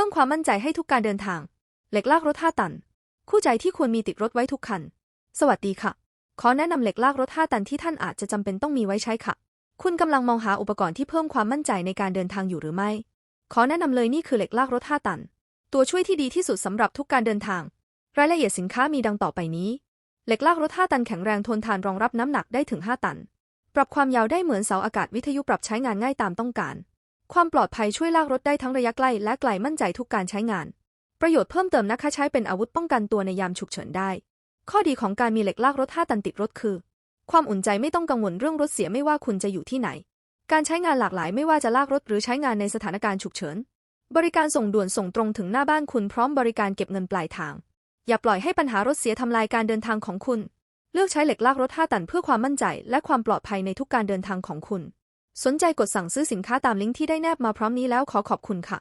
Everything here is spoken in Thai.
พิ่มความมั่นใจให้ทุกการเดินทาง เหล็กลากรถ5ตัน คู่ใจที่ควรมีติดรถไว้ทุกคัน สวัสดีค่ะ ขอแนะนำเหล็กลากรถ5ตันที่ท่านอาจจะจำเป็นต้องมีไว้ใช้ค่ะ คุณกำลังมองหาอุปกรณ์ที่เพิ่มความมั่นใจในการเดินทางอยู่หรือไม่ ขอแนะนำเลยนี่คือเหล็กลากรถ5ตัน ตัวช่วยที่ดีที่สุดสำหรับทุกการเดินทาง รายละเอียดสินค้ามีดังต่อไปนี้ เหล็กลากรถ5ตันแข็งแรงทนทานรองรับน้ำหนักได้ถึง 5 ตัน ปรับความยาวได้เหมือนเสาอากาศวิทยุปรับใช้งานง่ายตามต้องการ ความปลอดภัยช่วยลากรถได้ทั้งระยะใกล้และไกลมั่นใจทุกการใช้งาน ประโยชน์เพิ่มเติมนะคะใช้เป็นอาวุธป้องกันตัวในยามฉุกเฉินได้ ข้อดีของการมีเหล็กลากรถ5ตันติดรถคือ ความอุ่นใจไม่ต้องกังวลเรื่องรถเสียไม่ว่าคุณจะอยู่ที่ไหน การใช้งานหลากหลายไม่ว่าจะลากรถหรือใช้งานในสถานการณ์ฉุกเฉิน บริการส่งด่วนส่งตรงถึงหน้าบ้านคุณพร้อมบริการเก็บเงินปลายทาง อย่าปล่อยให้ปัญหารถเสียทำลายการเดินทางของคุณ เลือกใช้เหล็กลากรถ5ตันเพื่อความมั่นใจ และความปลอดภัยในทุกการเดินทางของคุณ สนใจกดสั่งซื้อสินค้าตามลิงก์ที่ได้แนบมาพร้อมนี้แล้วขอขอบคุณค่ะ